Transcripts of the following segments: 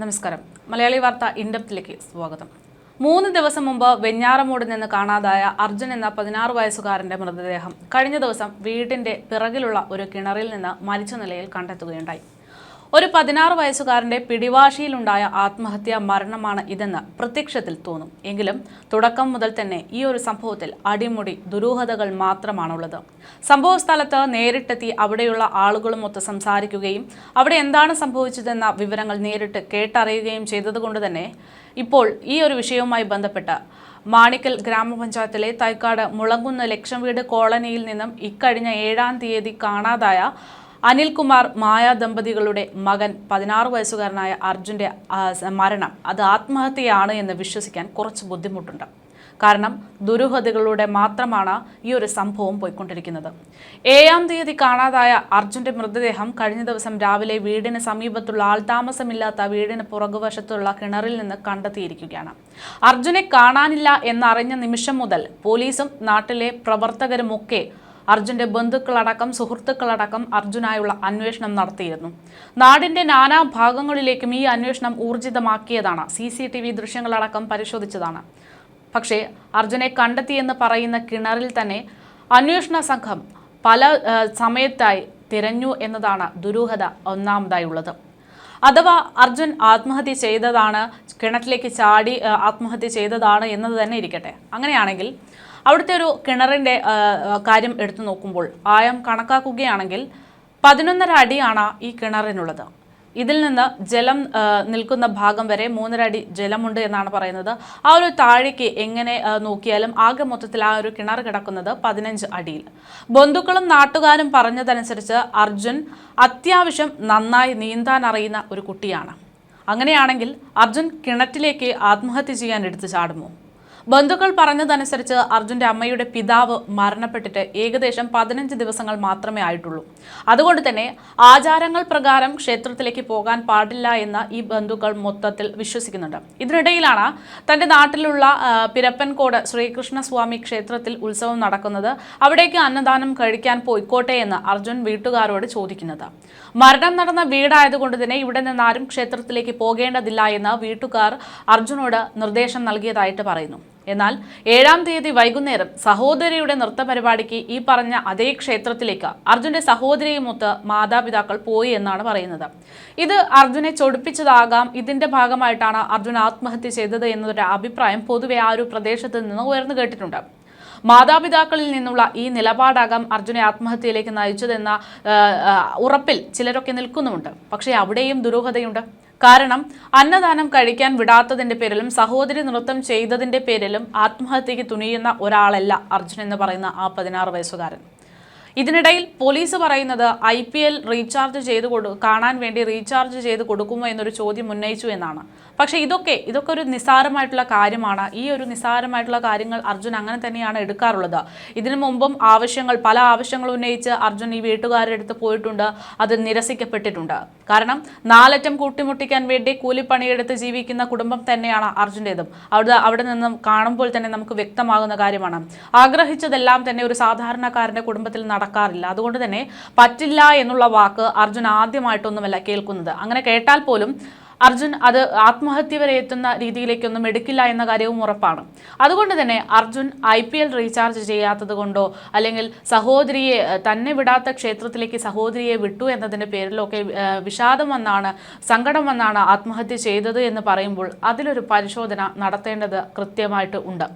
നമസ്കാരം. മലയാളി വാർത്ത ഇൻഡപ്തിലേക്ക് സ്വാഗതം. മൂന്ന് ദിവസം മുമ്പ് വെഞ്ഞാറമൂട് നിന്ന് കാണാതായ അർജുൻ എന്ന പതിനാറ് വയസ്സുകാരന്റെ മൃതദേഹം കഴിഞ്ഞ ദിവസം വീടിന്റെ പിറകിലുള്ള ഒരു കിണറിൽ നിന്ന് മരിച്ച നിലയിൽ കണ്ടെത്തുകയുണ്ടായി. ഒരു പതിനാറ് വയസ്സുകാരന്റെ പിടിവാശിയിലുണ്ടായ ആത്മഹത്യാ മരണമാണ് ഇതെന്ന് പ്രത്യക്ഷത്തിൽ തോന്നും. എങ്കിലും തുടക്കം മുതൽ തന്നെ ഈ ഒരു സംഭവത്തിൽ അടിമുടി ദുരൂഹതകൾ മാത്രമാണുള്ളത്. സംഭവ സ്ഥലത്ത് നേരിട്ടെത്തി അവിടെയുള്ള ആളുകളുമൊത്ത് സംസാരിക്കുകയും അവിടെ എന്താണ് സംഭവിച്ചതെന്ന വിവരങ്ങൾ നേരിട്ട് കേട്ടറിയുകയും ചെയ്തതുകൊണ്ട് തന്നെ ഇപ്പോൾ ഈ ഒരു വിഷയവുമായി ബന്ധപ്പെട്ട് മാണിക്കൽ ഗ്രാമപഞ്ചായത്തിലെ തൈക്കാട് മുളങ്കുന്ന് ലക്ഷം വീട് കോളനിയിൽ നിന്നും ഇക്കഴിഞ്ഞ ഏഴാം തീയതി കാണാതായ അനിൽകുമാർ മായ ദമ്പതികളുടെ മകൻ പതിനാറ് വയസ്സുകാരനായ അർജുന്റെ മരണം. അത് ആത്മഹത്യയാണ് എന്ന് വിശ്വസിക്കാൻ കുറച്ച് ബുദ്ധിമുട്ടുണ്ട്. കാരണം ദുരൂഹതകളുടെ മാത്രമാണ് ഈ ഒരു സംഭവം പോയിക്കൊണ്ടിരിക്കുന്നത്. ഏഴാം തീയതി കാണാതായ അർജുന്റെ മൃതദേഹം കഴിഞ്ഞ ദിവസം രാവിലെ വീടിന് സമീപത്തുള്ള ആൾതാമസമില്ലാത്ത വീടിന് പുറകുവശത്തുള്ള കിണറിൽ നിന്ന് കണ്ടെത്തിയിരിക്കുകയാണ്. അർജുനെ കാണാനില്ല എന്നറിഞ്ഞ നിമിഷം മുതൽ പോലീസും നാട്ടിലെ പ്രവർത്തകരുമൊക്കെ അർജുന്റെ ബന്ധുക്കളടക്കം സുഹൃത്തുക്കളടക്കം അർജുനായുള്ള അന്വേഷണം നടത്തിയിരുന്നു. നാടിന്റെ നാനാ ഭാഗങ്ങളിലേക്കും ഈ അന്വേഷണം ഊർജിതമാക്കിയതാണ്. സി സി ടി വി ദൃശ്യങ്ങളടക്കം പരിശോധിച്ചതാണ്. പക്ഷേ അർജുനെ കണ്ടെത്തിയെന്ന് പറയുന്ന കിണറിൽ തന്നെ അന്വേഷണ സംഘം പല സമയത്തായി തിരഞ്ഞു എന്നതാണ് ദുരൂഹത ഒന്നാമതായി ഉള്ളത് അഥവാ അർജുൻ ആത്മഹത്യ ചെയ്തതാണ് കിണറ്റിലേക്ക് ചാടി ആത്മഹത്യ ചെയ്തതാണ് എന്നത് തന്നെ ഇരിക്കട്ടെ. അങ്ങനെയാണെങ്കിൽ അവിടുത്തെ ഒരു കിണറിന്റെ കാര്യം എടുത്തു നോക്കുമ്പോൾ ആയം കണക്കാക്കുകയാണെങ്കിൽ പതിനൊന്നര അടിയാണ് ഈ കിണറിനുള്ളത്. ഇതിൽ നിന്ന് ജലം നിൽക്കുന്ന ഭാഗം വരെ മൂന്നര അടി ജലമുണ്ട് എന്നാണ് പറയുന്നത്. ആ ഒരു താഴേക്ക് എങ്ങനെ നോക്കിയാലും ആകെ മൊത്തത്തിൽ ആ ഒരു കിണർ കിടക്കുന്നത് പതിനഞ്ച് അടിയിൽ. ബന്ധുക്കളും നാട്ടുകാരും പറഞ്ഞതനുസരിച്ച് അർജുൻ അത്യാവശ്യം നന്നായി നീന്താൻ അറിയുന്ന ഒരു കുട്ടിയാണ്. അങ്ങനെയാണെങ്കിൽ അർജുൻ കിണറ്റിലേക്ക് ആത്മഹത്യ ചെയ്യാൻ എടുത്തു ചാടുമോ? ബന്ധുക്കൾ പറഞ്ഞതനുസരിച്ച് അർജുന്റെ അമ്മയുടെ പിതാവ് മരണപ്പെട്ടിട്ട് ഏകദേശം പതിനഞ്ച് ദിവസങ്ങൾ മാത്രമേ ആയിട്ടുള്ളൂ. അതുകൊണ്ട് തന്നെ ആചാരങ്ങൾ പ്രകാരം ക്ഷേത്രത്തിലേക്ക് പോകാൻ പാടില്ല എന്ന് ഈ ബന്ധുക്കൾ മൊത്തത്തിൽ വിശ്വസിക്കുന്നുണ്ട്. ഇതിനിടയിലാണ് തന്റെ നാട്ടിലുള്ള പിരപ്പൻകോട് ശ്രീകൃഷ്ണസ്വാമി ക്ഷേത്രത്തിൽ ഉത്സവം നടക്കുന്നത്. അവിടേക്ക് അന്നദാനം കഴിക്കാൻ പോയിക്കോട്ടെ എന്ന് അർജുൻ വീട്ടുകാരോട് ചോദിക്കുന്നത്. മരണം നടന്ന വീടായതുകൊണ്ട് തന്നെ ഇവിടെ നിന്ന് ആരും ക്ഷേത്രത്തിലേക്ക് പോകേണ്ടതില്ല എന്ന് വീട്ടുകാർ അർജുനോട് നിർദ്ദേശം നൽകിയതായിട്ട് പറയുന്നു. എന്നാൽ ഏഴാം തീയതി വൈകുന്നേരം സഹോദരിയുടെ നൃത്ത പരിപാടിക്ക് ഈ പറഞ്ഞ അതേ ക്ഷേത്രത്തിലേക്ക് അർജുന്റെ സഹോദരിയുമൊത്ത് മാതാപിതാക്കൾ പോയി എന്നാണ് പറയുന്നത്. ഇത് അർജുനെ ചൊടിപ്പിച്ചതാകാം. ഇതിന്റെ ഭാഗമായിട്ടാണ് അർജുൻ ആത്മഹത്യ ചെയ്തത് എന്നൊരു അഭിപ്രായം പൊതുവെ ആ ഒരു പ്രദേശത്ത് നിന്ന് ഉയർന്നു കേട്ടിട്ടുണ്ട്. മാതാപിതാക്കളിൽ നിന്നുള്ള ഈ നിലപാടാകാം അർജുനെ ആത്മഹത്യയിലേക്ക് നയിച്ചതെന്ന ഉറപ്പിൽ ചിലരൊക്കെ നിൽക്കുന്നുമുണ്ട്. പക്ഷേ അവിടെയും ദുരൂഹതയുണ്ട്. കാരണം അന്നദാനം കഴിക്കാൻ വിടാത്തതിന്റെ പേരിലും സഹോദരി നൃത്തം ചെയ്തതിന്റെ പേരിലും ആത്മഹത്യക്ക് തുനിയുന്ന ഒരാളല്ല അർജുൻ എന്ന് പറയുന്ന ആ പതിനാറ് വയസ്സുകാരൻ. ഇതിനിടയിൽ പോലീസ് പറയുന്നത് ഐ പി എൽ റീചാർജ് ചെയ്ത് കൊടു കാണാൻ വേണ്ടി റീചാർജ് ചെയ്ത് കൊടുക്കുമോ എന്നൊരു ചോദ്യം ഉന്നയിച്ചു എന്നാണ്. പക്ഷെ ഇതൊക്കെ ഇതൊക്കെ ഒരു നിസ്സാരമായിട്ടുള്ള കാര്യമാണ്. ഈ ഒരു നിസ്സാരമായിട്ടുള്ള കാര്യങ്ങൾ അർജുൻ അങ്ങനെ തന്നെയാണ് എടുക്കാറുള്ളത്. ഇതിനു മുമ്പും ആവശ്യങ്ങൾ പല ആവശ്യങ്ങൾ ഉന്നയിച്ച് അർജുൻ ഈ വീട്ടുകാരുടെ അടുത്ത് പോയിട്ടുണ്ട്. അത് നിരസിക്കപ്പെട്ടിട്ടുണ്ട്. കാരണം നാലറ്റം കൂട്ടിമുട്ടിക്കാൻ വേണ്ടി കൂലിപ്പണിയെടുത്ത് ജീവിക്കുന്ന കുടുംബം തന്നെയാണ് അർജുന്റെതും അവിടെ അവിടെ നിന്നും കാണുമ്പോൾ തന്നെ നമുക്ക് വ്യക്തമാകുന്ന കാര്യമാണ്. ആഗ്രഹിച്ചതെല്ലാം തന്നെ ഒരു സാധാരണക്കാരന്റെ കുടുംബത്തിൽ നടക്കാറില്ല. അതുകൊണ്ട് തന്നെ പറ്റില്ല എന്നുള്ള വാക്ക് അർജുൻ ആദ്യമായിട്ടൊന്നുമല്ല കേൾക്കുന്നത്. അങ്ങനെ കേട്ടാൽ പോലും അർജുൻ അത് ആത്മഹത്യ വരെ എത്തുന്ന രീതിയിലേക്കൊന്നും എടുക്കില്ല എന്ന കാര്യവും ഉറപ്പാണ്. അതുകൊണ്ട് തന്നെ Arjun I P L recharge ചെയ്യാത്തത് കൊണ്ടോ അല്ലെങ്കിൽ സഹോദരിയെ തന്നെ വിടാത്ത ക്ഷേത്രത്തിലേക്ക് സഹോദരിയെ വിട്ടു എന്നതിന്റെ പേരിലൊക്കെ വിഷാദം വന്നാണ് സങ്കടം വന്നാണ് ആത്മഹത്യ ചെയ്തത് എന്ന് പറയുമ്പോൾ അതിലൊരു പരിശോധന നടത്തേണ്ടത് കൃത്യമായിട്ട് ഉണ്ട്.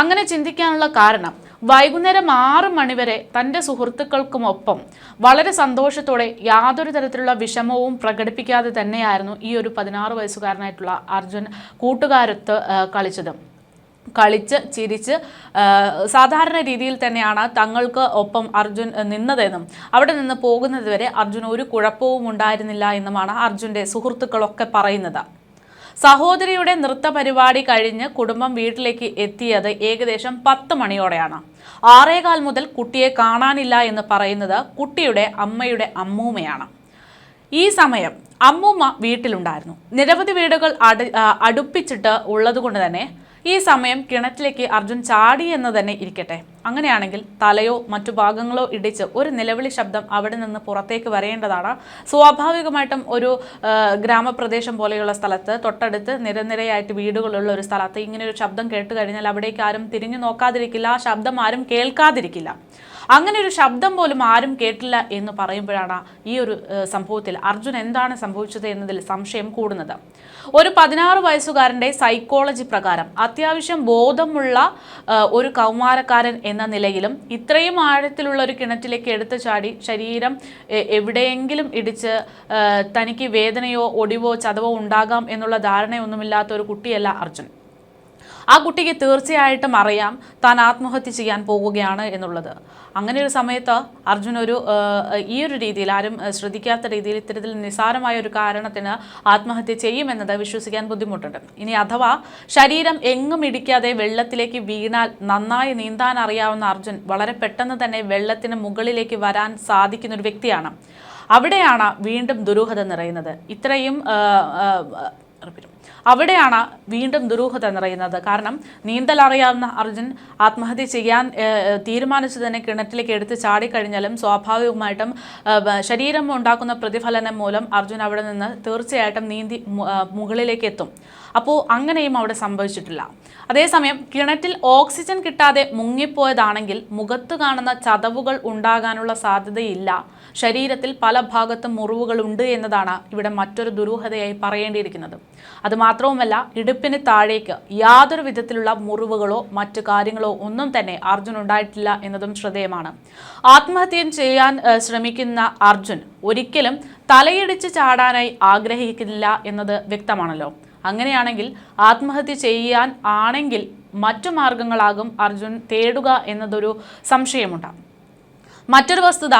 അങ്ങനെ ചിന്തിക്കാനുള്ള കാരണം വൈകുന്നേരം ആറ് മണിവരെ തന്റെ സുഹൃത്തുക്കൾക്കുമൊപ്പം വളരെ സന്തോഷത്തോടെ യാതൊരു തരത്തിലുള്ള വിഷമവും പ്രകടിപ്പിക്കാതെ തന്നെയായിരുന്നു ഈ ഒരു പതിനാറ് വയസ്സുകാരനായിട്ടുള്ള അർജുൻ കൂട്ടുകാരത്ത് കളിച്ചത്. കളിച്ച് ചിരിച്ച് സാധാരണ രീതിയിൽ തന്നെയാണ് തങ്ങൾക്ക് ഒപ്പം അർജുൻ നിന്നതെന്നും അവിടെ നിന്ന് പോകുന്നതുവരെ അർജുൻ ഒരു കുഴപ്പവും ഉണ്ടായിരുന്നില്ല എന്നുമാണ് അർജുന്റെ സുഹൃത്തുക്കളൊക്കെ പറയുന്നത്. സഹോദരിയുടെ നൃത്ത പരിപാടി കഴിഞ്ഞ് കുടുംബം വീട്ടിലേക്ക് എത്തിയത് ഏകദേശം പത്ത് മണിയോടെയാണ്. ആറേകാൽ മുതൽ കുട്ടിയെ കാണാനില്ല എന്ന് പറയുന്നത് കുട്ടിയുടെ അമ്മയുടെ അമ്മൂമ്മയാണ്. ഈ സമയം അമ്മൂമ്മ വീട്ടിലുണ്ടായിരുന്നു. നിരവധി വീടുകൾ അടു അടുപ്പിച്ചിട്ട് ഉള്ളതുകൊണ്ട് തന്നെ ഈ സമയം കിണറ്റിലേക്ക് അർജുൻ ചാടി എന്ന് തന്നെ ഇരിക്കട്ടെ. അങ്ങനെയാണെങ്കിൽ തലയോ മറ്റു ഭാഗങ്ങളോ ഇടിച്ച് ഒരു നിലവിളി ശബ്ദം അവിടെ നിന്ന് പുറത്തേക്ക് വരേണ്ടതാണ്. സ്വാഭാവികമായിട്ടും ഒരു ഗ്രാമപ്രദേശം പോലെയുള്ള സ്ഥലത്ത് തൊട്ടടുത്ത് നിരനിരയായിട്ട് വീടുകളുള്ള ഒരു സ്ഥലത്ത് ഇങ്ങനെ ഒരു ശബ്ദം കേട്ട് കഴിഞ്ഞാൽ അവിടേക്ക് ആരും തിരിഞ്ഞു നോക്കാതിരിക്കില്ല ആ ശബ്ദം ആരും കേൾക്കാതിരിക്കില്ല. അങ്ങനെ ഒരു ശബ്ദം പോലും ആരും കേട്ടില്ല എന്ന് പറയുമ്പോഴാണ് ഈ ഒരു സംഭവത്തിൽ അർജുൻ എന്താണ് സംഭവിച്ചത് എന്നതിൽ സംശയം കൂടുന്നത്. ഒരു പതിനാറ് വയസ്സുകാരന്റെ സൈക്കോളജി പ്രകാരം അത്യാവശ്യം ബോധമുള്ള ഒരു കൗമാരക്കാരൻ എന്ന നിലയിലും ഇത്രയും ആഴത്തിലുള്ള ഒരു കിണറ്റിലേക്ക് എടുത്തു ചാടി ശരീരം എവിടെയെങ്കിലും ഇടിച്ച് തനിക്ക് വേദനയോ ഒടിവോ ചതവോ ഉണ്ടാകാം എന്നുള്ള ധാരണയൊന്നുമില്ലാത്ത ഒരു കുട്ടിയല്ല അർജുൻ. ആ കുട്ടിക്ക് തീർച്ചയായിട്ടും അറിയാം താൻ ആത്മഹത്യ ചെയ്യാൻ പോവുകയാണ് എന്നുള്ളത്. അങ്ങനെ ഒരു സമയത്ത് അർജുൻ ഒരു ഈ ഒരു രീതിയിൽ ആരും ശ്രദ്ധിക്കാത്ത രീതിയിൽ ഇത്തരത്തിൽ നിസ്സാരമായ ഒരു കാരണത്തിന് ആത്മഹത്യ ചെയ്യുമെന്നത് വിശ്വസിക്കാൻ ബുദ്ധിമുട്ടുണ്ട്. ഇനി അഥവാ ശരീരം എങ്ങും ഇടിക്കാതെ വെള്ളത്തിലേക്ക് വീണാൽ നന്നായി നീന്താൻ അറിയാവുന്ന അർജുൻ വളരെ പെട്ടെന്ന് തന്നെ വെള്ളത്തിന് മുകളിലേക്ക് വരാൻ സാധിക്കുന്ന ഒരു വ്യക്തിയാണ്. അവിടെയാണ് വീണ്ടും ദുരൂഹത നിറയുന്നത്. ഇത്രയും. അവിടെയാണ് വീണ്ടും ദുരൂഹത നിറയുന്നത്. കാരണം നീന്തൽ അറിയാവുന്ന അർജുൻ ആത്മഹത്യ ചെയ്യാൻ തീരുമാനിച്ചു തന്നെ കിണറ്റിലേക്ക് എടുത്ത് ചാടിക്കഴിഞ്ഞാലും സ്വാഭാവികമായിട്ടും ശരീരം ഉണ്ടാക്കുന്ന പ്രതിഫലനം മൂലം അർജുൻ അവിടെ നിന്ന് തീർച്ചയായിട്ടും നീന്തി മുകളിലേക്ക് എത്തും. അപ്പോൾ അങ്ങനെയും അവിടെ സംഭവിച്ചിട്ടില്ല. അതേസമയം കിണറ്റിൽ ഓക്സിജൻ കിട്ടാതെ മുങ്ങിപ്പോയതാണെങ്കിൽ മുഖത്ത് കാണുന്ന ചതവുകൾ ഉണ്ടാകാനുള്ള സാധ്യതയില്ല. ശരീരത്തിൽ പല ഭാഗത്തും മുറിവുകൾ ഉണ്ട് എന്നതാണ് ഇവിടെ മറ്റൊരു ദുരൂഹതയായി പറയേണ്ടിയിരിക്കുന്നത്. അതുമാത്രവുമല്ല ഇടുപ്പിന് താഴേക്ക് യാതൊരു വിധത്തിലുള്ള മുറിവുകളോ മറ്റു കാര്യങ്ങളോ ഒന്നും തന്നെ അർജുൻ ഉണ്ടായിട്ടില്ല എന്നതും ശ്രദ്ധേയമാണ്. ആത്മഹത്യ ചെയ്യാൻ ശ്രമിക്കുന്ന അർജുൻ ഒരിക്കലും തലയിടിച്ച് ചാടാനായി ആഗ്രഹിക്കുന്നില്ല എന്നത് വ്യക്തമാണല്ലോ. അങ്ങനെയാണെങ്കിൽ ആത്മഹത്യ ചെയ്യാൻ ആണെങ്കിൽ മറ്റു മാർഗങ്ങളാകും അർജുൻ തേടുക എന്നതൊരു സംശയമുണ്ട്. മറ്റൊരു വസ്തുത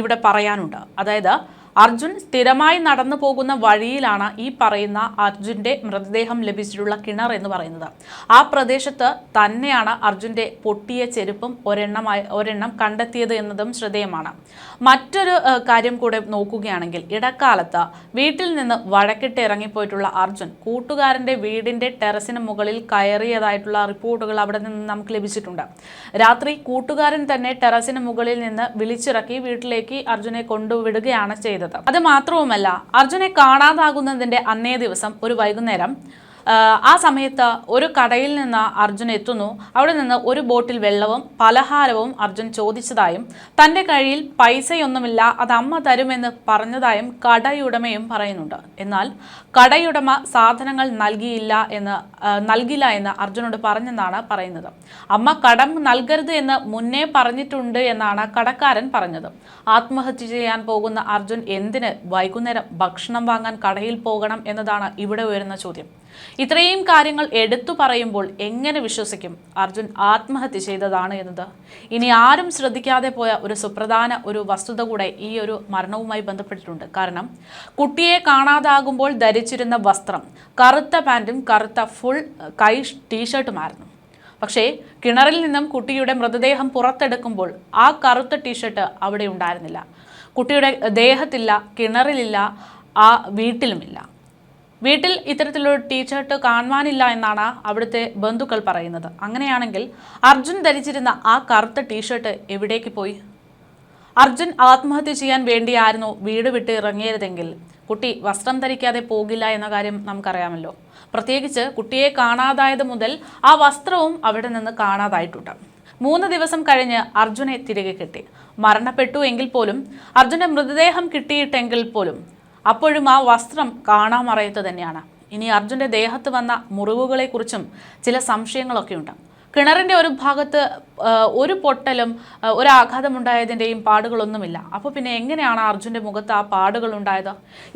ഇവിടെ പറയാനുണ്ട്. അതായത് അർജുൻ സ്ഥിരമായി നടന്നു പോകുന്ന വഴിയിലാണ് ഈ പറയുന്ന അർജുന്റെ മൃതദേഹം ലഭിച്ചിട്ടുള്ള കിണർ എന്ന് പറയുന്നത്. ആ പ്രദേശത്ത് തന്നെയാണ് അർജുന്റെ പൊട്ടിയ ചെരുപ്പും ഒരെണ്ണമായി ഒരെണ്ണം കണ്ടെത്തിയത് എന്നതും ശ്രദ്ധേയമാണ്. മറ്റൊരു കാര്യം കൂടെ നോക്കുകയാണെങ്കിൽ ഇടക്കാലത്ത് വീട്ടിൽ നിന്ന് വഴക്കിട്ട് ഇറങ്ങിപ്പോയിട്ടുള്ള അർജുൻ കൂട്ടുകാരന്റെ വീടിന്റെ ടെറസിന് മുകളിൽ കയറിയതായിട്ടുള്ള റിപ്പോർട്ടുകൾ അവിടെ നിന്ന് നമുക്ക് ലഭിച്ചിട്ടുണ്ട്. രാത്രി കൂട്ടുകാരൻ തന്നെ ടെറസിന് മുകളിൽ നിന്ന് വിളിച്ചിറക്കി വീട്ടിലേക്ക് അർജുനെ കൊണ്ടുവിടുകയാണ് ചെയ്തത്. അത് മാത്രവുമല്ല അർജുനെ കാണാതാകുന്നതിന്റെ അന്നേ ദിവസം ഒരു വൈകുന്നേരം ആ, സമയത്ത് ഒരു കടയിൽ നിന്ന് അർജുൻ എത്തുന്നു. അവിടെ നിന്ന് ഒരു ബോട്ടിൽ വെള്ളവും പലഹാരവും അർജുൻ ചോദിച്ചതായും തന്റെ കയ്യിൽ പൈസയൊന്നുമില്ല അത് അമ്മ തരുമെന്ന് പറഞ്ഞതായും കടയുടമയും പറയുന്നുണ്ട്. എന്നാൽ കടയുടമ സാധനങ്ങൾ നൽകിയില്ല എന്ന് നൽകില്ല എന്ന് അർജുനോട് പറഞ്ഞെന്നാണ് പറയുന്നത്. അമ്മ കടം നൽകരുത് എന്ന് മുന്നേ പറഞ്ഞിട്ടുണ്ട് എന്നാണ് കടക്കാരൻ പറഞ്ഞത്. ആത്മഹത്യ ചെയ്യാൻ പോകുന്ന അർജുൻ എന്തിന് വൈകുന്നേരം ഭക്ഷണം വാങ്ങാൻ കടയിൽ പോകണം എന്നതാണ് ഇവിടെ ഉയരുന്ന ചോദ്യം. ഇത്രയും കാര്യങ്ങൾ എടുത്തു പറയുമ്പോൾ എങ്ങനെ വിശ്വസിക്കും? അർജുൻ ആത്മഹത്യ ചെയ്തതാണ് എന്നത്. ഇനി ആരും ശ്രദ്ധിക്കാതെ പോയ ഒരു സുപ്രധാന ഒരു വസ്തുത കൂടെ ഈ ഒരു മരണവുമായി ബന്ധപ്പെട്ടിട്ടുണ്ട്. കാരണം കുട്ടിയെ കാണാതാകുമ്പോൾ ധരിച്ചിരുന്ന വസ്ത്രം കറുത്ത പാന്റും കറുത്ത ഫുൾ കൈ ടീഷർട്ടുമായിരുന്നു പക്ഷേ കിണറിൽ നിന്നും കുട്ടിയുടെ മൃതദേഹം പുറത്തെടുക്കുമ്പോൾ ആ കറുത്ത ടീഷർട്ട് അവിടെ ഉണ്ടായിരുന്നില്ല. കുട്ടിയുടെ ദേഹത്തില്ല കിണറിലില്ല ആ വീട്ടിലുമില്ല. വീട്ടിൽ ഇത്തരത്തിലൊരു ടീഷർട്ട് കാണുവാനില്ല എന്നാണ് അവിടുത്തെ ബന്ധുക്കൾ പറയുന്നത്. അങ്ങനെയാണെങ്കിൽ അർജുൻ ധരിച്ചിരുന്ന ആ കറുത്ത ടീഷർട്ട് എവിടേക്ക് പോയി? അർജുൻ ആത്മഹത്യ ചെയ്യാൻ വേണ്ടിയായിരുന്നു വീട് വിട്ട് ഇറങ്ങിയതെങ്കിൽ കുട്ടി വസ്ത്രം ധരിക്കാതെ പോകില്ല എന്ന കാര്യം നമുക്കറിയാമല്ലോ. പ്രത്യേകിച്ച് കുട്ടിയെ കാണാതായത് മുതൽ ആ വസ്ത്രവും അവിടെ നിന്ന് കാണാതായിട്ടുണ്ട്. മൂന്ന് ദിവസം കഴിഞ്ഞ് അർജുനെ തിരികെ കിട്ടി. മരണപ്പെട്ടു എങ്കിൽ പോലും അർജുന്റെ മൃതദേഹം കിട്ടിയിട്ടെങ്കിൽ പോലും അപ്പോഴും ആ വസ്ത്രം കാണാമറയത്ത് തന്നെയാണ്. ഇനി അർജുന്റെ ദേഹത്ത് വന്ന മുറിവുകളെക്കുറിച്ചും ചില സംശയങ്ങളൊക്കെ ഉണ്ട് കിണറിന്റെ ഒരു ഭാഗത്ത് ഒരു പൊട്ടലും ഒരു ആഘാതമുണ്ടായതിന്റെയും പാടുകളൊന്നുമില്ല. അപ്പോൾ പിന്നെ എങ്ങനെയാണ് അർജുന്റെ മുഖത്ത് ആ പാടുകൾ ഉണ്ടായത്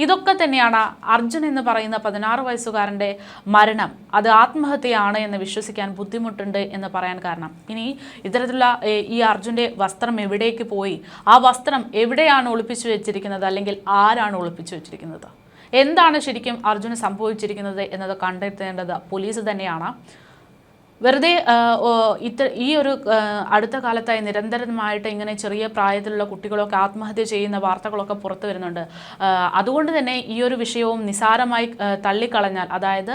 ഇതൊക്കെ തന്നെയാണ് അർജുൻ എന്ന് പറയുന്ന പതിനാറ് വയസ്സുകാരന്റെ മരണം. അത് ആത്മഹത്യയാണ് എന്ന് വിശ്വസിക്കാൻ ബുദ്ധിമുട്ടുണ്ട് എന്ന് പറയാൻ കാരണം. ഇനി ഇത്തരത്തിലുള്ള ഈ അർജുന്റെ വസ്ത്രം എവിടേക്ക് പോയി? ആ വസ്ത്രം എവിടെയാണ് ഒളിപ്പിച്ചു വെച്ചിരിക്കുന്നത്? അല്ലെങ്കിൽ ആരാണ് ഒളിപ്പിച്ചു വെച്ചിരിക്കുന്നത്? എന്താണ് ശരിക്കും അർജുന് സംഭവിച്ചിരിക്കുന്നത് എന്നത് കണ്ടെത്തേണ്ടത് പോലീസ് തന്നെയാണ്. വെറുതെ ഇത്ര ഈ ഒരു അടുത്ത കാലത്തായി നിരന്തരമായിട്ട് ഇങ്ങനെ ചെറിയ പ്രായത്തിലുള്ള കുട്ടികളൊക്കെ ആത്മഹത്യ ചെയ്യുന്ന വാർത്തകളൊക്കെ പുറത്തു വരുന്നുണ്ട്. അതുകൊണ്ട് തന്നെ ഈ ഒരു വിഷയവും നിസാരമായി തള്ളിക്കളഞ്ഞാൽ അതായത്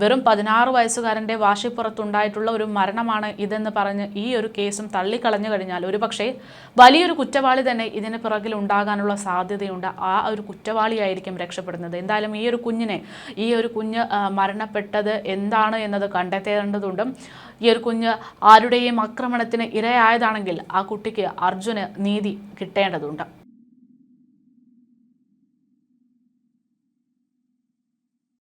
വെറും പതിനാറ് വയസ്സുകാരന്റെ വാശിപ്പുറത്തുണ്ടായിട്ടുള്ള ഒരു മരണമാണ് ഇതെന്ന് പറഞ്ഞ് ഈ ഒരു കേസും തള്ളിക്കളഞ്ഞു കഴിഞ്ഞാൽ ഒരുപക്ഷെ വലിയൊരു കുറ്റവാളി തന്നെ ഇതിന് പിറകിൽ ഉണ്ടാകാനുള്ള സാധ്യതയുണ്ട്. ആ ഒരു കുറ്റവാളിയായിരിക്കും രക്ഷപ്പെടുന്നത്. എന്തായാലും ഈ ഒരു കുഞ്ഞിനെ ഈ ഒരു കുഞ്ഞ് മരണപ്പെട്ടത് എന്താണ് എന്നത് കണ്ടെത്തേണ്ടതുണ്ട് ഈ ഒരു കുഞ്ഞ് ആരുടെയും ആക്രമണത്തിന് ഇരയായതാണെങ്കിൽ ആ കുട്ടിക്ക് അർജുന് നീതി കിട്ടേണ്ടതുണ്ട്.